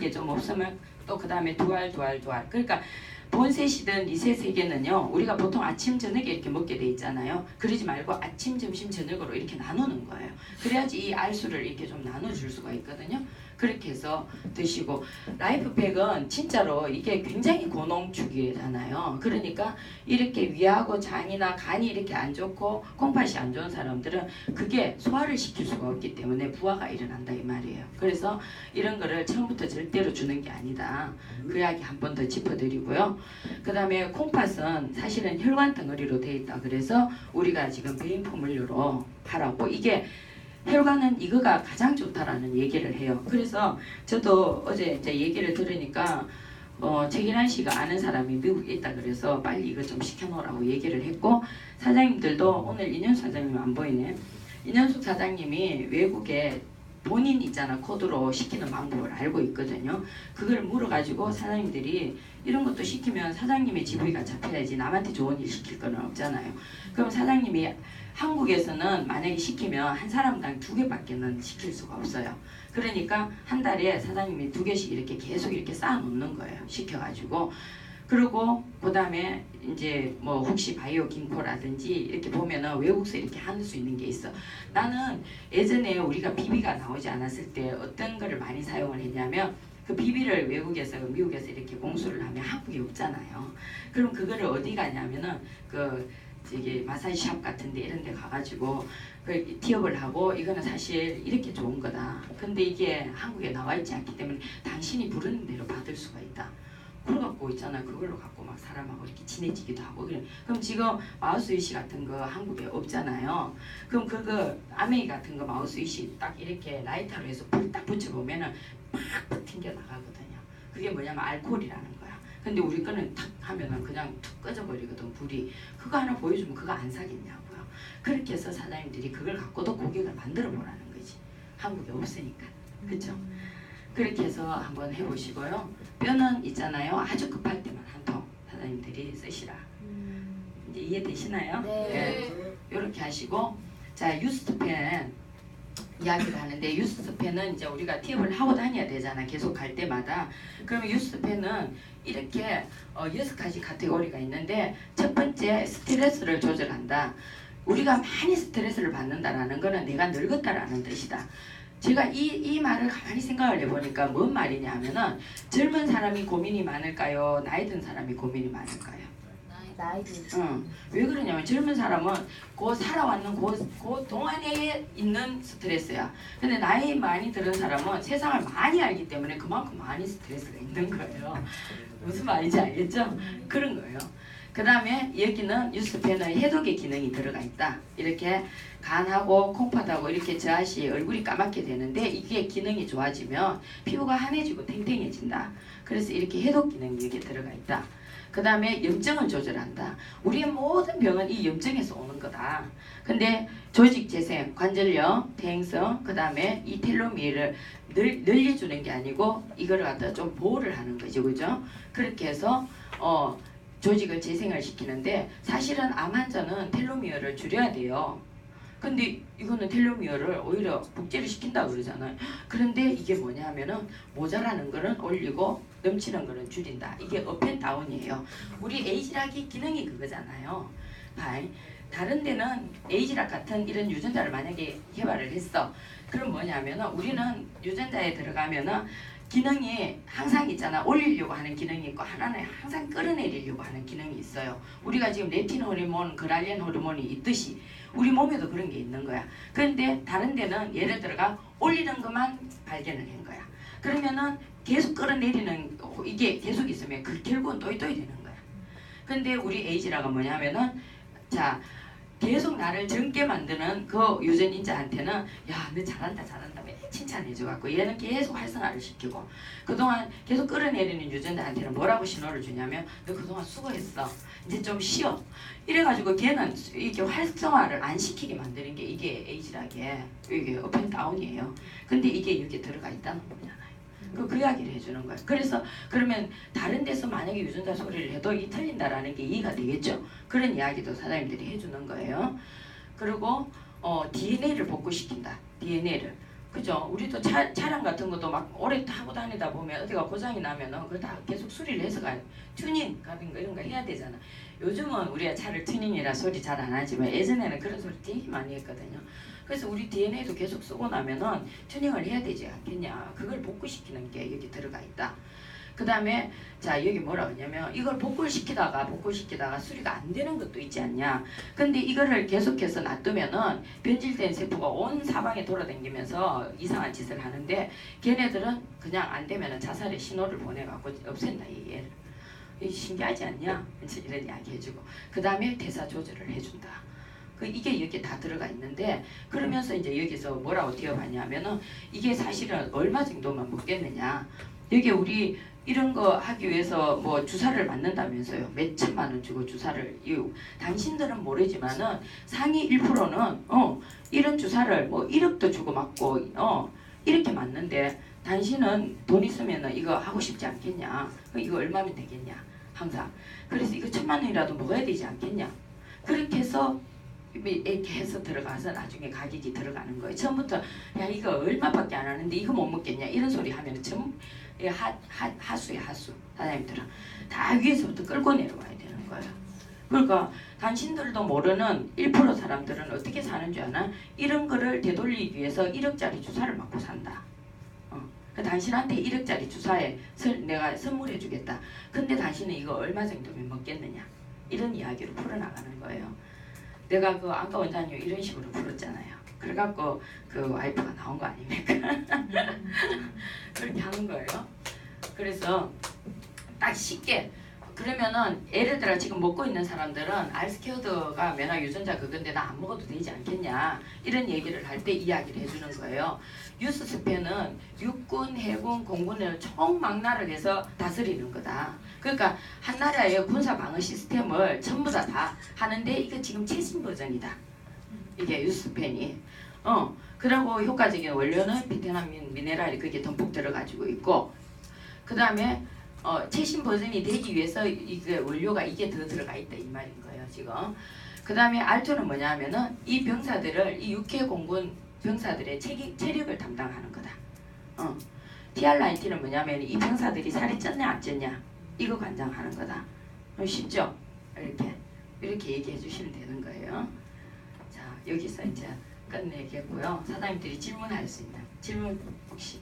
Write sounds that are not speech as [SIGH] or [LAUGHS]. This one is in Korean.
게 좀 없으면 또 그 다음에 두알 두알 두알. 그러니까 본셋이든 리셋 세개는요 우리가 보통 아침 저녁에 이렇게 먹게 돼 있잖아요. 그러지 말고 아침 점심 저녁으로 이렇게 나누는 거예요. 그래야지 이 알수를 이렇게 좀 나눠줄 수가 있거든요. 그렇게 해서 드시고. 라이프팩은 진짜로 이게 굉장히 고농축이잖아요. 그러니까 이렇게 위하고 장이나 간이 이렇게 안 좋고 콩팥이 안 좋은 사람들은 그게 소화를 시킬 수가 없기 때문에 부화가 일어난다 이 말이에요. 그래서 이런 거를 처음부터 절대로 주는 게 아니다. 그 이야기 한 번 더 짚어드리고요 그 다음에 콩팥은 사실은 혈관 덩어리로 되어 있다 그래서 우리가 지금 배인 포물류로 하라고 이게 혈관은 이거가 가장 좋다라는 얘기를 해요. 그래서 저도 어제 이제 얘기를 들으니까 어, 최기란 씨가 아는 사람이 미국에 있다 그래서 빨리 이거 좀 시켜놓으라고 얘기를 했고 사장님들도 오늘 인현수 사장님 안 보이네. 인현수 사장님이 외국에 본인 있잖아 코드로 시키는 방법을 알고 있거든요. 그걸 물어가지고 사장님들이 이런 것도 시키면 사장님의 지부가 잡혀야지 남한테 좋은 일 시킬 거는 없잖아요. 그럼 사장님이 한국에서는 만약에 시키면 한 사람당 두 개밖에는 시킬 수가 없어요. 그러니까 한 달에 사장님이 두 개씩 이렇게 계속 이렇게 쌓아 놓는 거예요. 시켜가지고. 그리고 그 다음에 이제 뭐 혹시 바이오 김코라든지 이렇게 보면은 외국서 이렇게 할수 있는 게 있어. 나는 예전에 우리가 비비가 나오지 않았을 때 어떤 거를 많이 사용을 했냐면 그 비비를 외국에서 미국에서 이렇게 공수를 하면 한국에 없잖아요. 그럼 그거를 어디 가냐면은 그 저기 마사지 샵 같은데 이런 데 가가지고 그 티업을 하고 이거는 사실 이렇게 좋은 거다. 근데 이게 한국에 나와 있지 않기 때문에 당신이 부르는 대로 받을 수가 있다. 그래갖고 있잖아 그걸로 갖고 막 사람하고 이렇게 친해지기도 하고 그래. 그럼 지금 마우스 위시 같은 거 한국에 없잖아요. 그럼 그거 아메이 같은 거 마우스 위시 딱 이렇게 라이터로 해서 불 딱 붙여보면은 팍 튕겨 나가거든요. 그게 뭐냐면 알코올이라는 거야. 근데 우리 거는 탁 하면은 그냥 툭 꺼져버리거든 불이. 그거 하나 보여주면 그거 안 사겠냐고요. 그렇게 해서 사장님들이 그걸 갖고도 고객을 만들어 보라는 거지. 한국에 없으니까. 그렇죠? 그렇게 해서 한번 해보시고요. 뼈는 있잖아요. 아주 급할 때만 한 통 사장님들이 쓰시라. 이제 이해되시나요? 네. 이렇게 하시고 자 유스트펜 이야기를 하는데 유스트펜은 이제 우리가 팁을 하고 다녀야 되잖아 계속 갈 때마다 그러면 유스트펜은 이렇게 어, 가지 카테고리가 있는데 첫 번째 스트레스를 조절한다 우리가 많이 스트레스를 받는다라는 거는 내가 늙었다라는 뜻이다 제가 이, 이 말을 가만히 생각을 해보니까 뭔 말이냐 하면은 젊은 사람이 고민이 많을까요 나이 든 사람이 고민이 많을까요 나이도 응. 왜 그러냐면 젊은 사람은 그 살아왔는 그, 그 동안에 있는 스트레스야. 근데 나이 많이 들은 사람은 세상을 많이 알기 때문에 그만큼 많이 스트레스가 있는 거예요. 무슨 말인지 알겠죠? 그런 거예요. 그 다음에 여기는 뉴스펜은 해독의 기능이 들어가 있다. 이렇게 간하고 콩팥하고 이렇게 저하시 얼굴이 까맣게 되는데 이게 기능이 좋아지면 피부가 환해지고 탱탱해진다. 그래서 이렇게 해독 기능이 여기에 들어가 있다. 그 다음에 염증을 조절한다. 우리의 모든 병은 이 염증에서 오는 거다. 근데 조직 재생, 관절염, 대행성, 그 다음에 이 텔로미어를 늘, 늘려주는 게 아니고 이걸 갖다 좀 보호를 하는 거죠, 그죠? 그렇게 해서 어 조직을 재생을 시키는데 사실은 암 환자는 텔로미어를 줄여야 돼요. 근데 이거는 텔로미어를 오히려 복제를 시킨다 그러잖아요. 그런데 이게 뭐냐 하면은 모자라는 거는 올리고 넘치는 거는 줄인다. 이게 업앤다운이에요. 우리 에이지락이 기능이 그거잖아요. 아이, 다른 데는 에이지락 같은 이런 유전자를 만약에 개발을 했어. 그럼 뭐냐면은 우리는 유전자에 들어가면은 기능이 항상 있잖아. 올리려고 하는 기능이 있고 하나는 항상 끌어내리려고 하는 기능이 있어요. 우리가 지금 레틴 호르몬, 그랄린 호르몬이 있듯이 우리 몸에도 그런 게 있는 거야. 그런데 다른 데는 예를 들어가 올리는 것만 발견을 한 거야. 그러면은 계속 끌어내리는 이게 계속 있으면 그 결국은 또이또이 되는 거야. 근데 우리 에이지라가 뭐냐면은 자 계속 나를 젊게 만드는 그 유전 인자한테는 야 너 잘한다 잘한다 매 칭찬해줘 갖고 얘는 계속 활성화를 시키고 그동안 계속 끌어내리는 유전자한테는 뭐라고 신호를 주냐면 너 그동안 수고했어. 이제 좀 쉬어. 이래가지고 걔는 이렇게 활성화를 안 시키게 만드는 게 이게 에이지락의 이게 업앤다운이에요. 근데 이게 여기 들어가 있다는 거잖아요 그, 그 이야기를 해주는 거예요. 그래서 그러면 다른 데서 만약에 유전자 소리를 해도 이 틀린다라는 게 이해가 되겠죠. 그런 이야기도 사장님들이 해주는 거예요. 그리고 어, DNA를 복구시킨다. DNA를 그죠? 우리도 차, 차량 같은 것도 막 오래 타고 다니다 보면 어디가 고장이 나면은 그걸 다 계속 수리를 해서 가 튜닝 같은 거 이런 거 해야 되잖아. 요즘은 우리가 차를 튜닝이라 소리 잘 안 하지만 예전에는 그런 소리 되게 많이 했거든요. 그래서 우리 DNA도 계속 쓰고 나면은 튜닝을 해야 되지 않겠냐. 그걸 복구시키는 게 여기 들어가 있다. 그 다음에 자 여기 뭐라 하냐면 이걸 복구시키다가 복구시키다가 수리가 안 되는 것도 있지 않냐. 근데 이거를 계속해서 놔두면은 변질된 세포가 온 사방에 돌아다니면서 이상한 짓을 하는데 걔네들은 그냥 안 되면은 자살의 신호를 보내갖고 없앤다 이 얘를. 이 신기하지 않냐? 이런 이야기 해주고 그 다음에 대사 조절을 해준다. 그 이게 여기 다 들어가 있는데 그러면서 이제 여기서 뭐라고 뛰어봤냐면은 이게 사실은 얼마 정도만 먹겠느냐? 여기 우리 이런 거 하기 위해서 뭐 주사를 맞는다면서요. 몇 천만 원 주고 주사를 이 당신들은 모르지만은 상위 1%는 어 이런 주사를 뭐 1억도 주고 맞고 어 이렇게 맞는데 당신은 돈 있으면은 이거 하고 싶지 않겠냐? 이거 얼마면 되겠냐? 항상 그래서 이거 천만 원이라도 먹어야 되지 않겠냐? 그렇게 해서 이렇게 해서 들어가서 나중에 가격이 들어가는 거예요. 처음부터 야 이거 얼마밖에 안 하는데 이거 못 먹겠냐 이런 소리 하면 전 예, 하, 하, 하수야 하수 사장님들은 다 위에서부터 끌고 내려와야 되는 거예요. 그러니까 당신들도 모르는 1% 사람들은 어떻게 사는 줄 아나? 이런 거를 되돌리기 위해서 1억짜리 주사를 맞고 산다. 어. 그 당신한테 1억짜리 주사에 설, 내가 선물해 주겠다. 근데 당신은 이거 얼마 정도면 먹겠느냐? 이런 이야기로 풀어나가는 거예요. 내가 그 아까 원장님 이런 식으로 풀었잖아요. 그래갖고 그 와이프가 나온 거 아닙니까? [LAUGHS] 그렇게 하는 거예요. 그래서 딱 쉽게 그러면은 예를 들어 지금 먹고 있는 사람들은 알스케어드가 면역 유전자 그건데 나 안 먹어도 되지 않겠냐 이런 얘기를 할 때 이야기를 해주는 거예요. 유스 스페는 육군, 해군, 공군을 총망라를 해서 다스리는 거다. 그러니까 한 나라의 군사 방어 시스템을 전부 다 다 하는데 이거 지금 최신 버전이다. 이게 유스펜이. 어. 그리고 효과적인 원료는 비타민 미네랄이 그게 듬뿍 들어가지고 있고 그 다음에 어, 최신 버전이 되기 위해서 이게 원료가 이게 더 들어가 있다 이 말인 거예요 지금. 그 다음에 알토는 뭐냐면은 이 병사들을 이 육해 공군 병사들의 체기, 체력을 담당하는 거다. 어. TR19는 뭐냐면 이 병사들이 살이 쪘냐 안 쪘냐 이거 관장하는 거다. 어, 쉽죠? 이렇게 이렇게 얘기해 주시면 되는 거예요. 자 여기서 이제 끝내겠고요. 사장님들이 질문할 수 있는 질문 혹시